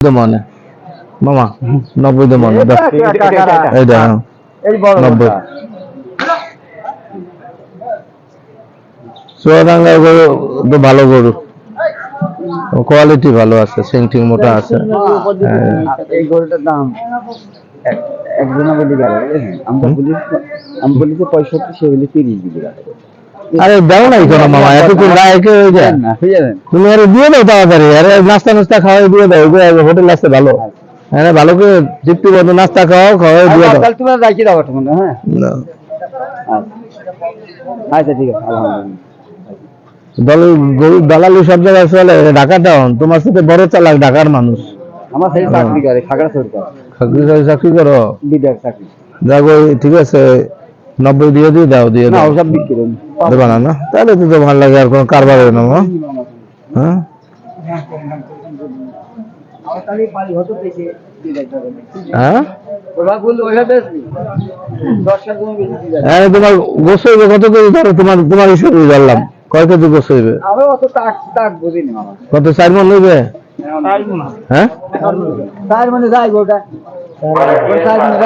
মনে মামা নব্বই দে মনে চুয়াডাঙ্গার গরু তো ভালো গরু। কোয়ালিটি ভালো আছে সিং টিং মোটা আছে। হ্যাঁ। এই গরুটার দাম এক- একজনে বলি গেল? আমরা বলি আমি বলি যে পঁয়ষট্টি সে বলি তিরিশ দিবি আরে দাও নাই কেন মামা এতটুকু রায়কে ওই যে না হয়ে যাবেন তুমি আরে দিয়ে দাও তাড়াতাড়ি আরে নাস্তা নাস্তা খাওয়াই দিয়ে দাও হোটেল আছে ভালো। হ্যাঁ। ভালো করে তৃপ্তি মতো নাস্তা খাওয়াও খাওয়াই দিয়ে দাও। তাহলে তোমরা রাখি দাও এখন হ্যাঁ? না। আচ্ছা। আচ্ছা ঠিক আছে আলহামদুলিল্লাহ। দালালি সব জায়গায় চলে ঢাকা টাউন তোমার সাথে বড় চালাক ঢাকার মানুষ। আমার সেই চাকরি করে খাগড়া সরকার চাকরি চাকরি করো? চাকরি। ঠিক আছে নব্বই দিয়ে দিয়ে দাও দিয়ে না দাও। ওসব বিক্রি দেবা না না? তাহলে তো তোমার লাগে আর কোনো কারবার হয় না হ্যাঁ? হ্যাঁ? তোমার গোস হইবে কত কেজি ধরো তোমার তোমার হিসেবে ধরলাম কয় কেজি গোস হইবে? কত চার মন হইবে? হ্যাঁ? মানে যাই গোটা মানে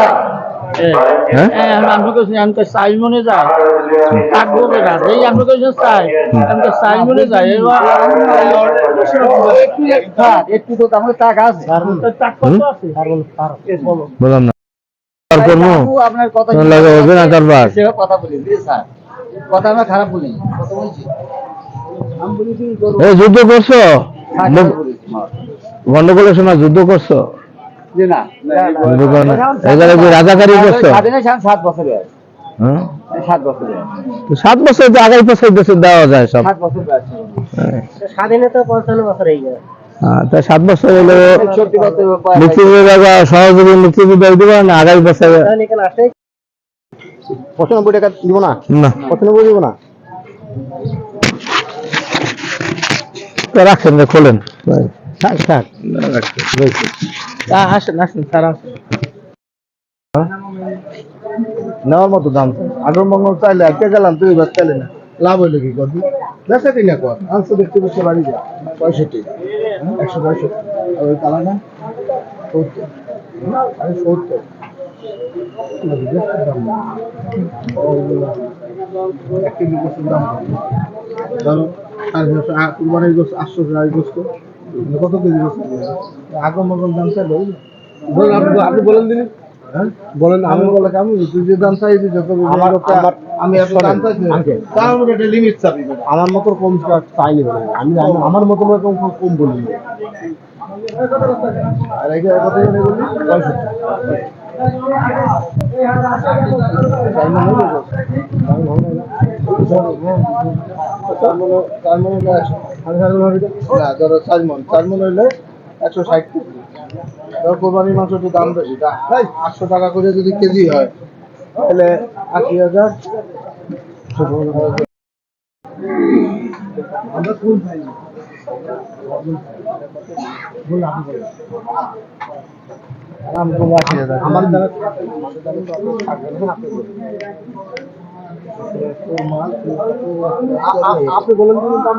হ্যাঁ? আমি কাছে আমি তো চাই মনে যায় থাকব বেটা এই আমি কাছে চাই আমি তো চাই মনে যায় একটু তো আমাকে টাকা আছে। বললাম না। আর করব আপু, আপনার কথা তোমার লাগে হবে না কারবার সেভাবে কথা বলি স্যার? কথা আমরা খারাপ বলি কথা বলছি। আমি বলেছি গরু এই যুদ্ধ করছ? মুখ- গন্ডগোলের সময় যুদ্ধ করছ? না। রাজাকারি করছ সাত বছর হ্যাঁ? সাত বছর সাত বছর তো আগামী বছর দেশে দেওয়া যায় সব। সাত বছর হ্যাঁ। স্বাধীনতা পঞ্চান্ন বছর হয়ে হ্যাঁ, তা সাত বছর হলে সত্যি কথা বলতে- মুক্তিযোদ্ধা বা সহযোগী মুক্তিযোদ্ধা দিতে না আগামী বছরে? পঁচানব্বই টাকা দিব না? না। পঁচানব্বই দিব না? রাখেন খোলেন। থাক থাক। আসেন আসেন, স্যার, আসেন। নেওয়ার মতো দাম। আগের মঙ্গল চাইলে একটা গেলাম, তুই এবার চাইলে না। লাভ হইল কি কত বেসা দিন না কর? আনছো দেখতে বসে বাড়ি যা। পঁয়ষট্টি। একশো পঁয়ষট্টি। ওই কালা না সত্তর। সত্তর দাম কত? কেজি গোস্ত? আগের মঙ্গল দাম চাইলে বলেন আপনি আপনি বলেন দিন হ্যাঁ? বলেন আমি বলে কেমন তুই যে দাম যত আমার আমার আমি এত দাম চাইছি তার মধ্যে একটা লিমিট চাবি আমার মতো কম চাইনি বলে আমি আমি- আমার মতো কম কম বলি আর কত পঁয়ষট্টি মানে মানে মানে মানে। আমি চার হইলে- একশো ষাট কেজি। কোরবানির মাংস একটু দাম বেশি তা আটশো টাকা করে যদি কেজি হয় তাহলে আশি হাজার আমরা আমার দ্বারা আপনি বলেন দাম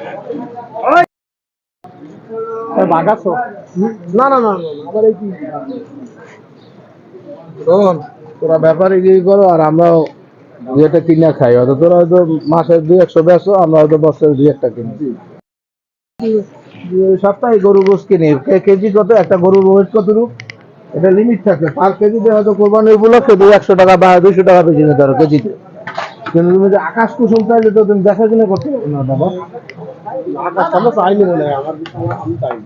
বাগাছো না না না আবার এই কি? শোন, তোরা করো, আর আমরাও যেটা কিনে খাই। তোরা হয়তো দুই একশো আমরা হয়তো দুই একটা কিনি। সপ্তাহে গরু গোস কিনি। কেজি কত? একটা গরুর ওয়েট কত রূপ এটা লিমিট থাকে। পার কেজিতে হয়তো কোরবানির উপলক্ষে দুই একশো টাকা বা দুইশো টাকা বেশি নিতে পারো কেজিতে। কিন্তু তুমি যে আকাশ কুসুম চাইলে তো তুমি দেখা কিনে করতে পারবে না, বাবা। আকাশ আমরা চাইনি মনে হয় আমার আমি চাইনি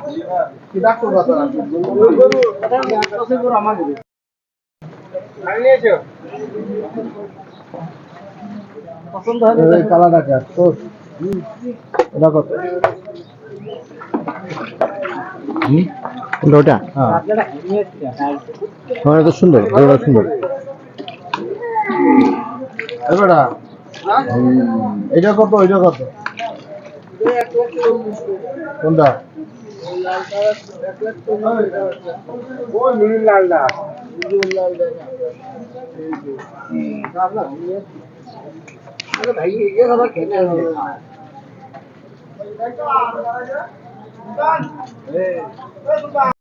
পছন্দ এটা কত ওটা হ্যাঁ। হ্যাঁ। সুন্দর সুন্দর। এটা কত এটা কত? কোনটা লালদা ভাই এগিয়ে সবার খেতে হবে Hey.